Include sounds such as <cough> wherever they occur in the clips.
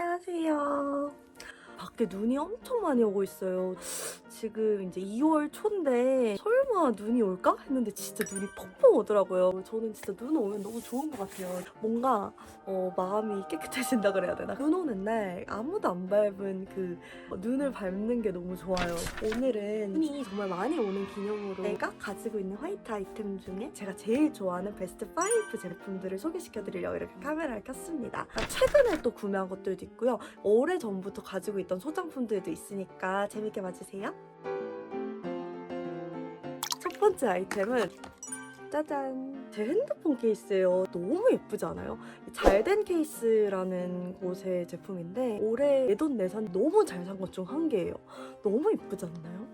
안녕하세요. 밖에 눈이 엄청 많이 오고 있어요. 지금 이제 2월 초인데 설마 눈이 올까 했는데 진짜 눈이 펑펑 오더라고요. 저는 진짜 눈 오면 너무 좋은 것 같아요. 뭔가 어, 마음이 깨끗해진다 그래야 되나? 눈 오는 날 아무도 안 밟은 그 어, 눈을 밟는 게 너무 좋아요. 오늘은 눈이 정말 많이 오는 기념으로 내가 가지고 있는 화이트 아이템 중에 제가 제일 좋아하는 베스트 5 제품들을 소개시켜드리려고 이렇게 카메라를 켰습니다. 최근에 또 구매한 것들도 있고요. 오래 전부터 가지고 있던 소장품들도 있으니까 재밌게 봐주세요. 첫 번째 아이템은 짜잔 제 핸드폰 케이스예요 너무 예쁘지 않아요? 잘된 케이스라는 곳의 제품인데 올해 내돈내산 너무 잘 산 것 중 한 개예요 너무 예쁘지 않나요?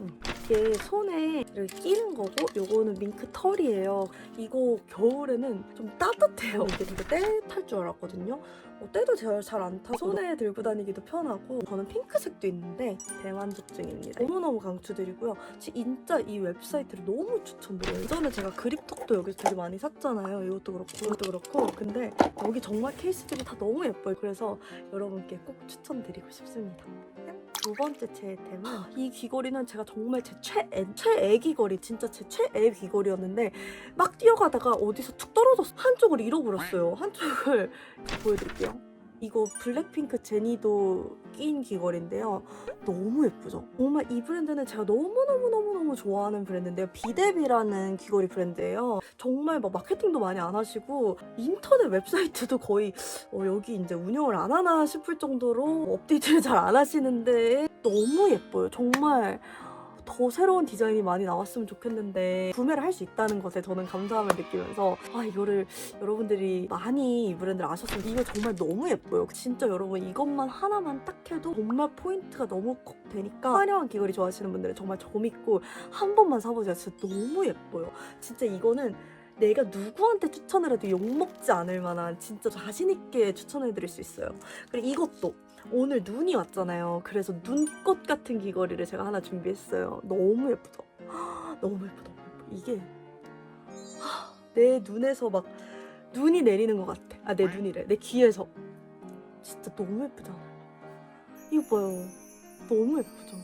음. 이게 손에 이렇게 끼는 거고 요거는 밍크 털이에요 이거 겨울에는 좀 따뜻해요 이게 되게 떼탈 줄 알았거든요 어, 때도 잘 안 타서 손에 들고 다니기도 편하고 저는 핑크색도 있는데 대만족 중입니다. 너무너무 강추드리고요. 진짜 이 웹사이트를 너무 추천드려요. 예전에 제가 그립톡도 여기서 되게 많이 샀잖아요. 이것도 그렇고 이것도 그렇고. 근데 여기 정말 케이스들이 다 너무 예뻐요. 그래서 여러분께 꼭 추천드리고 싶습니다 두 번째 제 아이템은 이 귀걸이는 제가 정말 제 최애, 최애 귀걸이 진짜 제 최애 귀걸이였는데 막 뛰어가다가 어디서 툭 떨어져서 한쪽을 잃어버렸어요. 한쪽을 <laughs> 보여드릴게요 이거 블랙핑크 제니도 끼인 귀걸이인데요. 너무 예쁘죠? 정말 이 브랜드는 제가 너무너무너무너무 좋아하는 브랜드인데요. 비데비라는 귀걸이 브랜드예요. 정말 막 마케팅도 많이 안 하시고 인터넷 웹사이트도 거의 어, 여기 이제 운영을 안 하나 싶을 정도로 업데이트를 잘 안 하시는데 너무 예뻐요. 정말 더 새로운 디자인이 많이 나왔으면 좋겠는데 구매를 할 수 있다는 것에 저는 감사함을 느끼면서 아 이거를 여러분들이 많이 이 브랜드를 아셨으면 이거 정말 너무 예뻐요. 진짜 여러분 이것만 하나만 딱 해도 정말 포인트가 너무 콕 되니까 화려한 귀걸이 좋아하시는 분들은 정말 저 믿고 한 번만 사보세요. 진짜 너무 예뻐요. 진짜 이거는 내가 누구한테 추천을 해도 욕먹지 않을 만한 진짜 자신있게 추천해드릴 수 있어요. 그리고 이것도 오늘 눈이 왔잖아요. 그래서 눈꽃 같은 귀걸이를 제가 하나 준비했어요. 너무 예쁘죠? <gasps> 너무 예쁘다. 이게 <gasps> 내 눈에서 막 눈이 내리는 것 같아. 아, 내 눈이래. 내 귀에서. 진짜 너무 예쁘잖아요. 이거 봐요. 너무 예쁘죠?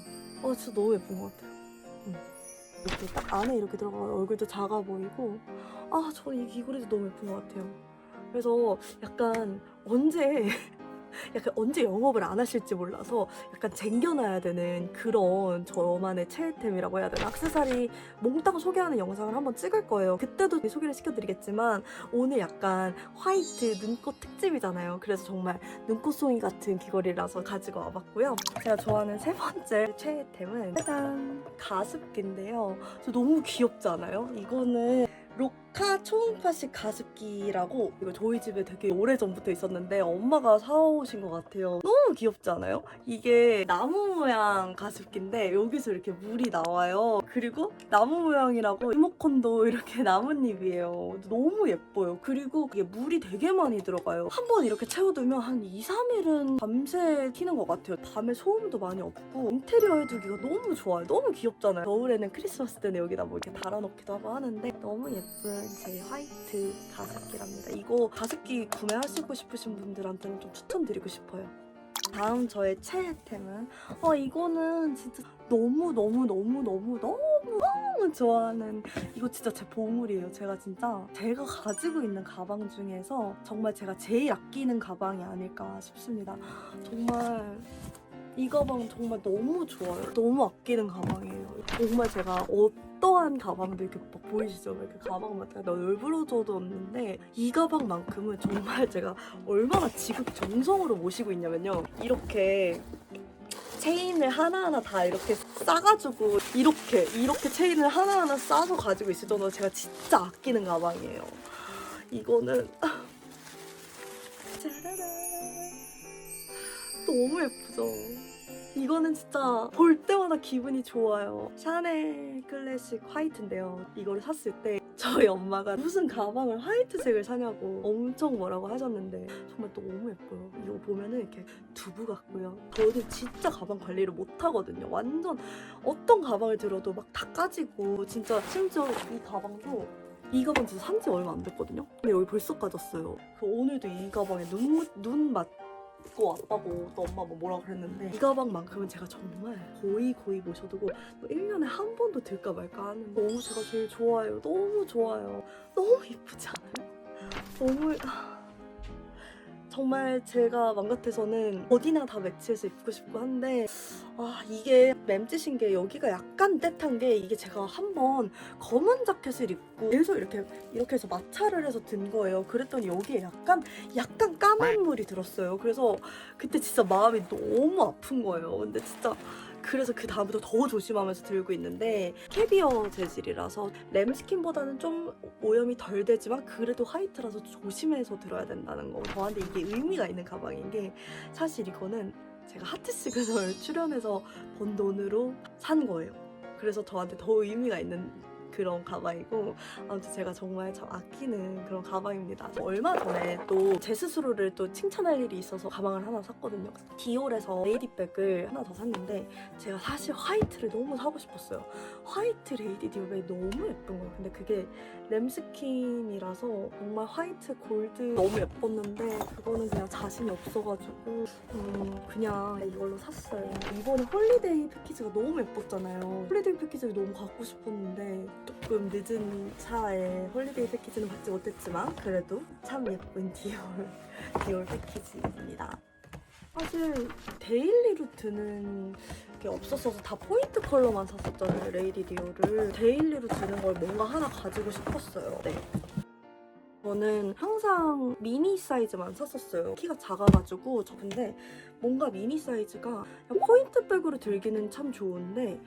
아, 진짜 너무 예쁜 것 같아요. 응. 이렇게 딱 안에 이렇게 들어가면 얼굴도 작아 보이고 아 저는 이 귀걸이도 너무 예쁜 것 같아요. 그래서 약간 언제 <laughs> 약간 언제 영업을 안 하실지 몰라서 약간 쟁겨놔야 되는 그런 저만의 최애템이라고 해야 되나? 악세사리 몽땅 소개하는 영상을 한번 찍을 거예요. 그때도 소개를 시켜드리겠지만 오늘 약간 화이트 눈꽃 특집이잖아요. 그래서 정말 눈꽃송이 같은 귀걸이라서 가지고 와봤고요. 제가 좋아하는 세 번째 최애템은 짜잔 가습기인데요. 저 너무 귀엽지 않아요? 이거는 로 카 초음파식 가습기라고 이거 저희 집에 되게 오래 전부터 있었는데 엄마가 사오신 것 같아요. 너무 귀엽지 않아요? 이게 나무 모양 가습기인데 여기서 이렇게 물이 나와요. 그리고 나무 모양이라고 리모컨도 <laughs> 이렇게 나뭇잎이에요. 너무 예뻐요. 그리고 이게 물이 되게 많이 들어가요. 한 번 이렇게 채워두면 한 2, 3일은 밤새 키는 것 같아요. 밤에 소음도 많이 없고 인테리어 해두기가 너무 좋아요. 너무 귀엽잖아요. 겨울에는 크리스마스 때는 여기다 뭐 이렇게 달아놓기도 하고 하는데 너무 예쁜 제 화이트 가습기랍니다 이거 가습기 구매하시고 싶으신 분들한테는 좀 추천드리고 싶어요 다음 저의 최애템은 어 이거는 진짜 너무 너무 너무 너무 너무 너무 좋아하는 이거 진짜 제 보물이에요. 제가 진짜 제가 가지고 있는 가방 중에서 정말 제가 제일 아끼는 가방이 아닐까 싶습니다. 정말 이 가방 정말 너무 좋아요. 너무 아끼는 가방이에요. 정말 제가 어 떠한 가방도 이렇게 막 보이시죠? 이렇게 가방만 다 널브러져도 없는데 이 가방만큼은 정말 제가 얼마나 지극 정성으로 모시고 있냐면요. 이렇게 체인을 하나하나 다 이렇게 싸가지고 이렇게 이렇게 체인을 하나하나 싸서 가지고 있을 정도로 제가 진짜 아끼는 가방이에요. 이거는 짜라란 너무 예쁘죠? 이거는 진짜 볼 때마다 기분이 좋아요. 샤넬 클래식 화이트인데요. 이거를 샀을 때 저희 엄마가 무슨 가방을 화이트색을 사냐고 엄청 뭐라고 하셨는데 정말 너무 예뻐요. 이거 보면은 이렇게 두부 같고요. 저는 진짜 가방 관리를 못 하거든요. 완전 어떤 가방을 들어도 막 다 까지고 진짜 심지어 이 가방도 이 가방 진짜 산지 얼마 안 됐거든요. 근데 여기 벌써 까졌어요. 그 오늘도 이 가방에 눈, 눈 맞, 입고 왔다고 또 엄마 뭐 뭐라 그랬는데 이 가방만큼은 제가 정말 거의 거의 모셔두고 뭐 1년에 한 번도 들까 말까 하는 너무 제가 제일 좋아요. 너무 좋아요. 너무 이쁘지 않아요? 너무 정말 제가 맘 같아서는 어디나 다 매치해서 입고 싶고 한데 아 이게 맴짓인 게 여기가 약간 떼탄 게 이게 제가 한번 검은 자켓을 입고 계속 이렇게 이렇게 해서 마찰을 해서 든 거예요. 그랬더니 여기에 약간 약간 까만 물이 들었어요. 그래서 그때 진짜 마음이 너무 아픈 거예요. 근데 진짜 그래서 그 다음부터 더 조심하면서 들고 있는데 캐비어 재질이라서 램스킨보다는 좀 오염이 덜 되지만 그래도 화이트라서 조심해서 들어야 된다는 거. 저한테 이게 의미가 있는 가방인 게 사실 이거는 제가 하트 시그널 <laughs> 출연해서 번 돈으로 산 거예요. 그래서 저한테 더 의미가 있는 그런 가방이고 아무튼 제가 정말 참 아끼는 그런 가방입니다. 얼마 전에 또 제 스스로를 또 칭찬할 일이 있어서 가방을 하나 샀거든요. 디올에서 레이디백을 하나 더 샀는데 제가 사실 화이트를 너무 사고 싶었어요. 화이트 레이디 디올백이 너무 예쁜 거예요. 근데 그게 램스킨이라서 정말 화이트 골드 너무 예뻤는데 그거는 그냥 자신이 없어가지고 음, 그냥 이걸로 샀어요. 이번에 홀리데이 패키지가 너무 예뻤잖아요. 홀리데이 패키지를 너무 갖고 싶었는데 조금 늦은 차에 홀리데이 패키지는 받지 못했지만 그래도 참 예쁜 디올 <laughs> 디올 패키지입니다. 사실 데일리로 드는 게 없었어서 다 포인트 컬러만 샀었잖아요 레이디 디올을 데일리로 드는 걸 뭔가 하나 가지고 싶었어요. 네. 저는 항상 미니 사이즈만 샀었어요. 키가 작아가지고 저 근데 뭔가 미니 사이즈가 포인트백으로 들기는 참 좋은데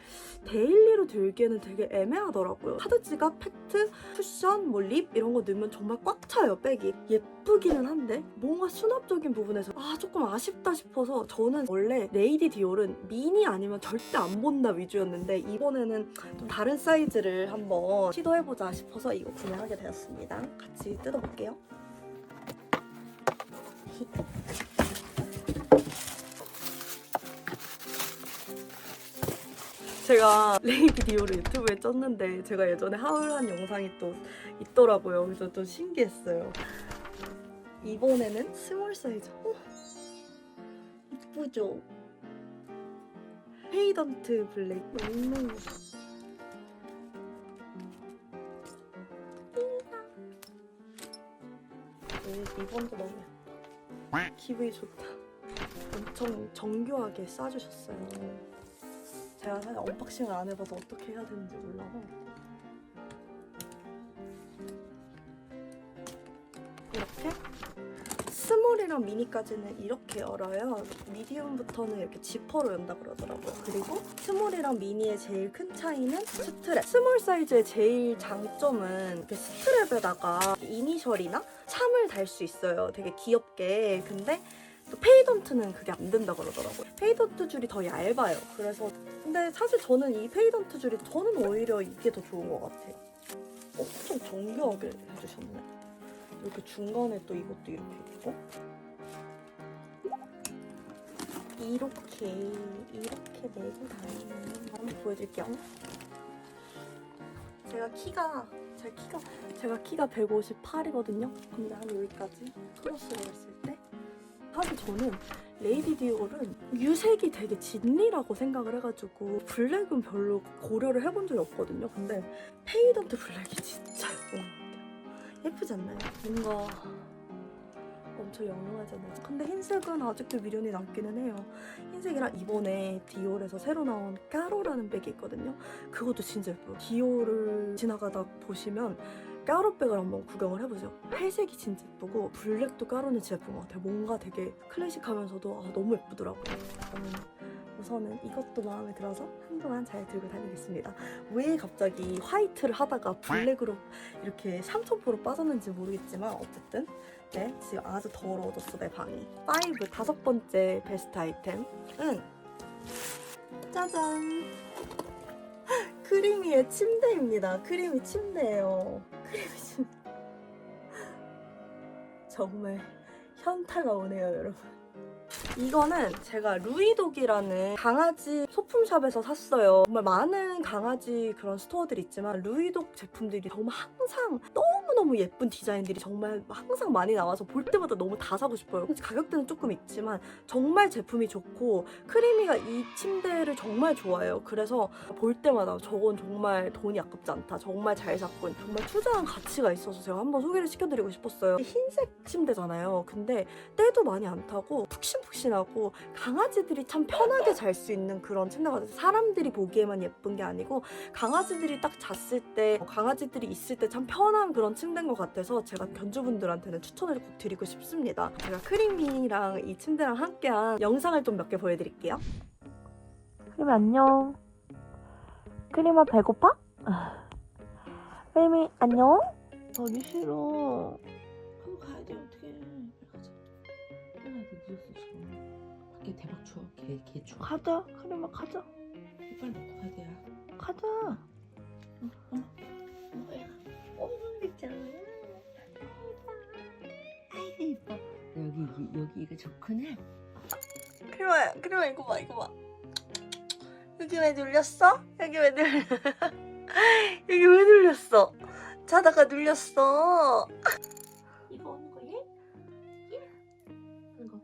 데일리로 들기에는 되게 애매하더라고요. 카드 지갑, 팩트, 쿠션, 뭐 립 이런 거 넣으면 정말 꽉 차요 백이. 예쁘기는 한데 뭔가 수납적인 부분에서 아 조금 아쉽다 싶어서 저는 원래 레이디 디올은 미니 아니면 절대 안 본다 위주였는데 이번에는 좀 다른 사이즈를 한번 시도해보자 싶어서 이거 구매하게 되었습니다. 같이 뜯어볼게요. 제가 레이디 디오를 유튜브에 쪘는데 제가 예전에 하울한 영상이 또 있더라고요. 그래서 또 신기했어요. 이번에는 스몰 사이즈. 어? 이쁘죠? 페이던트 블랙 너무 오, 이번도 너무 예뻐. 기분이 좋다. 엄청 정교하게 싸주셨어요. 제가 사실 언박싱을 안 해봐서 어떻게 해야 되는지 몰라서 이렇게 스몰이랑 미니까지는 이렇게 열어요. 미디움부터는 이렇게 지퍼로 연다 그러더라고요. 그리고 스몰이랑 미니의 제일 큰 차이는 스트랩. 스몰 사이즈의 제일 장점은 이렇게 스트랩에다가 이니셜이나 참을 달 수 있어요. 되게 귀엽게. 근데 또 페이던트는 그게 안 된다 그러더라고요. 페이던트 줄이 더 얇아요. 그래서 근데 사실 저는 이 페이던트 줄이 저는 오히려 이게 더 좋은 것 같아요. 엄청 정교하게 해주셨네. 이렇게 중간에 또 이것도 이렇게 있고 이렇게 이렇게 내고 다니는 한번 보여드릴게요. 제가 키가 제 키가 제가 키가 158이거든요. 근데 한 여기까지 크로스로 했을 때 사실 저는 레이디 디올은 유색이 되게 진리라고 생각을 해가지고 블랙은 별로 고려를 해본 적이 없거든요. 근데 페이던트 블랙이 진짜 예쁜 것 같아요. 예쁘지 않나요? 뭔가 엄청 영롱하잖아요. 근데 흰색은 아직도 미련이 남기는 해요. 흰색이랑 이번에 디올에서 새로 나온 까로라는 백이 있거든요. 그것도 진짜 예뻐요. 디올을 지나가다 보시면 까로백을 한번 구경을 해보세요. 회색이 진짜 예쁘고 블랙도 까로는 진짜 예쁜 것 같아요. 뭔가 되게 클래식하면서도 아, 너무 예쁘더라고요. 저는 우선은 이것도 마음에 들어서 한동안 잘 들고 다니겠습니다. 왜 갑자기 화이트를 하다가 블랙으로 이렇게 삼천포로 빠졌는지 모르겠지만 어쨌든 네 지금 아주 더러워졌어 내 방이. 파이브 다섯 번째 베스트 아이템은 짜잔 <gasps> 크리미의 침대입니다. 크리미 침대예요. 침대. <laughs> 정말 현타가 오네요, 여러분. 이거는 제가 루이독이라는 강아지 소품샵에서 샀어요. 정말 많은 강아지 그런 스토어들이 있지만 루이독 제품들이 정말 항상 너무 너무 너무너무 예쁜 디자인들이 정말 항상 많이 나와서 볼 때마다 너무 다 사고 싶어요. 가격대는 조금 있지만 정말 제품이 좋고 크리미가 이 침대를 정말 좋아해요. 그래서 볼 때마다 저건 정말 돈이 아깝지 않다. 정말 잘 샀군. 정말 투자한 가치가 있어서 제가 한번 소개를 시켜드리고 싶었어요. 흰색 침대잖아요. 근데 때도 많이 안 타고 푹신푹신하고 강아지들이 참 편하게 잘 수 있는 그런 침대 같아요. 사람들이 보기에만 예쁜 게 아니고 강아지들이 딱 잤을 때 어, 강아지들이 있을 때 참 편한 그런 침대 인 것 같아서 제가 견주분들한테는 추천을 꼭 드리고 싶습니다. 제가 크리미랑 이 침대랑 함께한 영상을 좀 몇 개 보여드릴게요. 크림이 안녕. 크림아 배고파? 크림이 안녕? 가기 싫어. 그럼 가야 돼 어떻게 가야 돼 늦었어 지금 밖에 대박 추워 개, 개 추워 가자. 크림아 가자. 빨리 먹고 가야 돼요 가자. 어, 어. 뭐야 어 있잖아 아이고 이뻐 여기 여기 여기가 좋구나 크리마야, 크리마 이거 봐, 이거 봐. 여기 왜 눌렸어? 여기 왜 눌? <laughs> 여기 왜 눌렸어? 자다가 눌렸어. 이거 오는 거 예? 예? 하는 거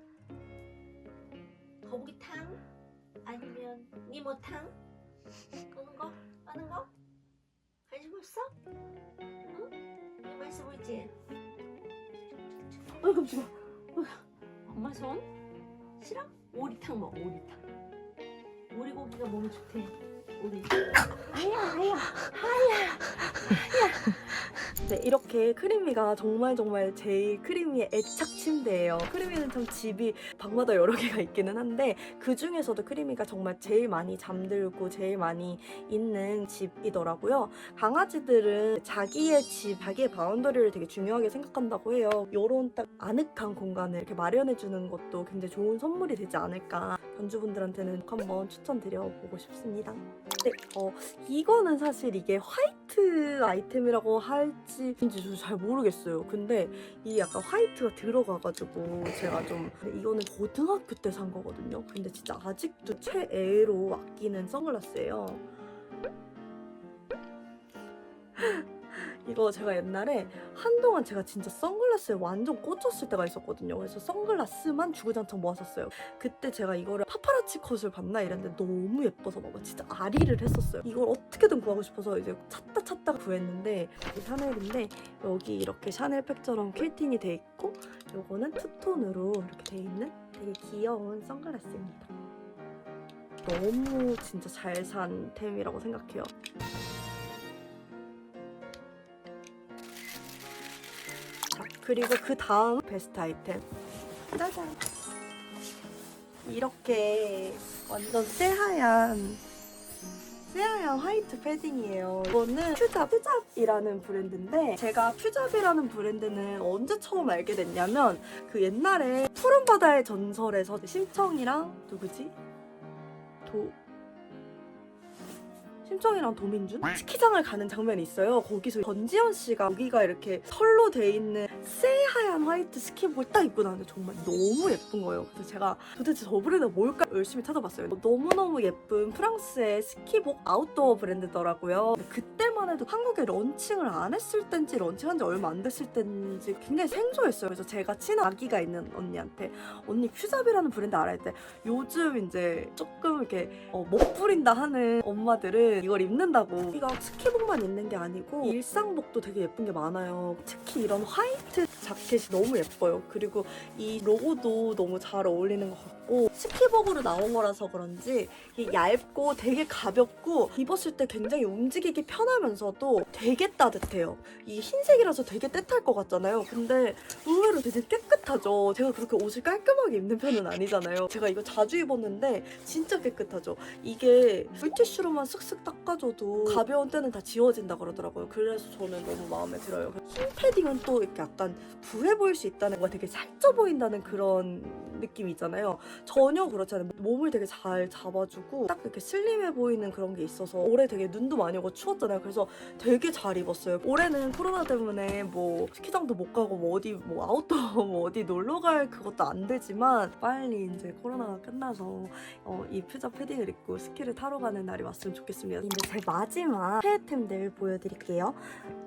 거북이탕 아니면 니모탕 오는 거 하는 거 없어? 응? 이 맛있어 보이지? 어이 깜짝아 엄마 손 싫어? 오리탕 먹어 오리탕 오리고기가 몸에 좋대 오리 아야 아야 네, 이렇게 크리미가 정말 정말 제일 크리미의 애착 침대예요. 크리미는 참 집이 방마다 여러 개가 있기는 한데 그 중에서도 크리미가 정말 제일 많이 잠들고 제일 많이 있는 집이더라고요. 강아지들은 자기의 집, 자기의 바운더리를 되게 중요하게 생각한다고 해요. 이런 딱 아늑한 공간을 이렇게 마련해 주는 것도 굉장히 좋은 선물이 되지 않을까. 견주분들한테는 꼭 한번 추천드려보고 싶습니다. 네, 어, 이거는 사실 이게 화이트 아이템이라고 할지 인지 저도 잘 모르겠어요. 근데 이 약간 화이트가 들어가가지고 제가 좀 이거는 고등학교 때 산 거거든요. 근데 진짜 아직도 최애로 아끼는 선글라스예요. 이거 제가 옛날에 한동안 제가 진짜 선글라스에 완전 꽂혔을 때가 있었거든요. 그래서 선글라스만 주구장창 모았었어요. 그때 제가 이거를 파파라치 컷을 봤나 이랬는데 너무 예뻐서 막 진짜 아리를 했었어요. 이걸 어떻게든 구하고 싶어서 이제 찾다 찾다 구했는데 이 샤넬인데 여기 이렇게 샤넬 팩처럼 퀼팅이 돼 있고 요거는 투톤으로 이렇게 돼 있는 되게 귀여운 선글라스입니다. 너무 진짜 잘 산 템이라고 생각해요. 그리고 그 다음 베스트 아이템. 짜잔. 이렇게 완전 새하얀 새하얀 화이트 패딩이에요. 이거는 퓨잡, 퓨잡이라는 브랜드인데 제가 퓨잡이라는 브랜드는 언제 처음 알게 됐냐면 그 옛날에 푸른 바다의 전설에서 심청이랑 누구지? 도 심청이랑 도민준 스키장을 가는 장면이 있어요. 거기서 전지현 씨가 여기가 이렇게 털로 돼 있는 새하얀 화이트 스키복을 딱 입고 나는데 정말 너무 예쁜 거예요. 그래서 제가 도대체 저 브랜드가 뭘까 열심히 찾아봤어요. 너무너무 예쁜 프랑스의 스키복 아웃도어 브랜드더라고요. 그때만 해도 한국에 런칭을 안 했을 땐지 런칭한 지 얼마 안 됐을 땐지 굉장히 생소했어요. 그래서 제가 친한 아기가 있는 언니한테 언니 퓨잡이라는 브랜드 알아 했대 요즘 이제 조금 이렇게 어, 못 부린다 하는 엄마들은 이걸 입는다고. 이거 스키복만 있는 게 아니고 일상복도 되게 예쁜 게 많아요. 특히 이런 화이트 자켓이 너무 예뻐요. 그리고 이 로고도 너무 잘 어울리는 것 같고 스키복으로 나온 거라서 그런지 얇고 되게 가볍고 입었을 때 굉장히 움직이기 편하면서도 되게 따뜻해요 이 흰색이라서 되게 떼탈 것 같잖아요 근데 의외로 되게 깨끗하죠 제가 그렇게 옷을 깔끔하게 입는 편은 아니잖아요 제가 이거 자주 입었는데 진짜 깨끗하죠 이게 물티슈로만 쓱쓱 닦아줘도 가벼운 때는 다 지워진다 그러더라고요. 그래서 저는 너무 마음에 들어요. 흰 패딩은 또 이렇게 약간 부해 보일 수 있다는 거 되게 살쪄 보인다는 그런 느낌이 있잖아요. 전혀 그렇지 않아요. 몸을 되게 잘 잡아주고 딱 이렇게 슬림해 보이는 그런 게 있어서 올해 되게 눈도 많이 오고 추웠잖아요. 그래서 되게 잘 입었어요. 올해는 코로나 때문에 뭐 스키장도 못 가고 뭐 어디 뭐 아웃도어 <laughs> 뭐 어디 놀러 갈 그것도 안 되지만 빨리 이제 코로나가 끝나서 어, 이 퓨자 패딩을 입고 스키를 타러 가는 날이 왔으면 좋겠습니다. 이제 제 마지막 최애템들 보여드릴게요.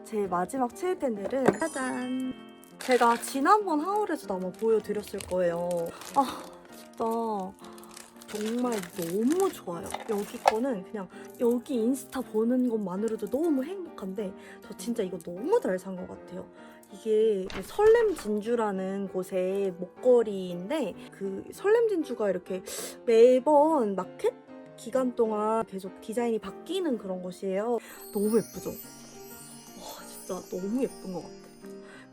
제 마지막 최애템들은 짜잔! 제가 지난번 하울에서도 아마 보여드렸을 거예요. 아, 진짜 정말 너무 좋아요. 여기 거는 그냥 여기 인스타 보는 것만으로도 너무 행복한데 저 진짜 이거 너무 잘 산 것 같아요. 이게 설렘 진주라는 곳의 목걸이인데 그 설렘 진주가 이렇게 매번 마켓 기간 동안 계속 디자인이 바뀌는 그런 곳이에요. 너무 예쁘죠? 와 진짜 너무 예쁜 것 같아요.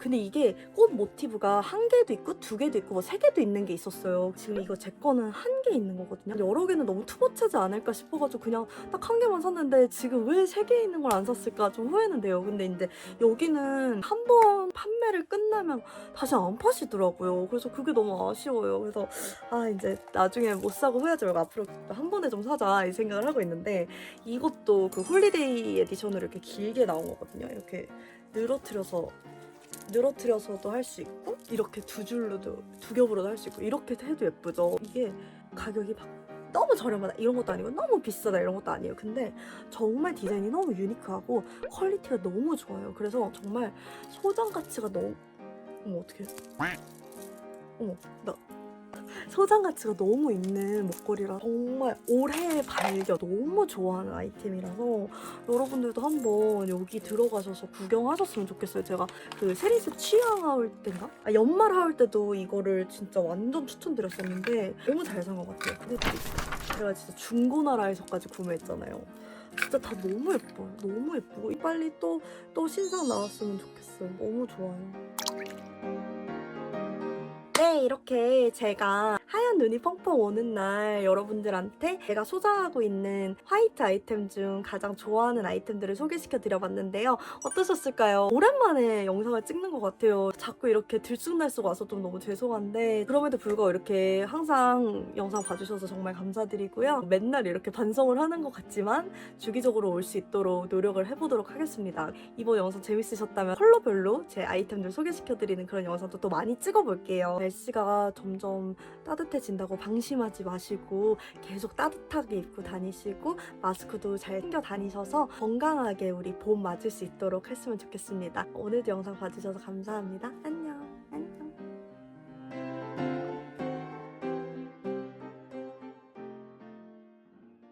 근데 이게 꽃 모티브가 한 개도 있고 두 개도 있고 뭐 세 개도 있는 게 있었어요. 지금 이거 제 거는 한 개 있는 거거든요. 여러 개는 너무 투머치하지 않을까 싶어가지고 그냥 딱 한 개만 샀는데 지금 왜 세 개 있는 걸 안 샀을까 좀 후회는 돼요. 근데 이제 여기는 한 번 판매를 끝나면 다시 안 파시더라고요. 그래서 그게 너무 아쉬워요. 그래서 아 이제 나중에 못 사고 후회하지 말고 앞으로 한 번에 좀 사자 이 생각을 하고 있는데 이것도 그 홀리데이 에디션으로 이렇게 길게 나온 거거든요. 이렇게 늘어뜨려서 늘어뜨려서도 할 수 있고 이렇게 두 줄로도 두 겹으로도 할 수 있고 이렇게 해도 예쁘죠. 이게 가격이 막 너무 저렴하다 이런 것도 아니고 너무 비싸다 이런 것도 아니에요. 근데 정말 디자인이 너무 유니크하고 퀄리티가 너무 좋아요. 그래서 정말 소장 가치가 너무 어머 어떻게 어머 나 소장 가치가 너무 있는 목걸이라 정말 올해 발견 너무 좋아하는 아이템이라서 여러분들도 한번 여기 들어가셔서 구경하셨으면 좋겠어요. 제가 그 세리스 취향 하울 때인가? 아, 연말 하울 때도 이거를 진짜 완전 추천드렸었는데 너무 잘 산 것 같아요. 그리고 제가 진짜 중고나라에서까지 구매했잖아요. 진짜 다 너무 예뻐요. 너무 예쁘고 빨리 또 또 신상 나왔으면 좋겠어요. 너무 좋아요. 네, 이렇게 제가 하얀 눈이 펑펑 오는 날 여러분들한테 제가 소장하고 있는 화이트 아이템 중 가장 좋아하는 아이템들을 소개시켜 드려봤는데요. 어떠셨을까요? 오랜만에 영상을 찍는 것 같아요. 자꾸 이렇게 들쑥날쑥 와서 좀 너무 죄송한데 그럼에도 불구하고 이렇게 항상 영상 봐주셔서 정말 감사드리고요. 맨날 이렇게 반성을 하는 것 같지만 주기적으로 올 수 있도록 노력을 해보도록 하겠습니다. 이번 영상 재밌으셨다면 컬러별로 제 아이템들 소개시켜드리는 그런 영상도 또 많이 찍어볼게요. 날씨가 점점 따뜻해진다고 방심하지 마시고 계속 따뜻하게 입고 다니시고 마스크도 잘 챙겨 다니셔서 건강하게 우리 봄 맞을 수 있도록 했으면 좋겠습니다. 오늘도 영상 봐주셔서 감사합니다. 안녕.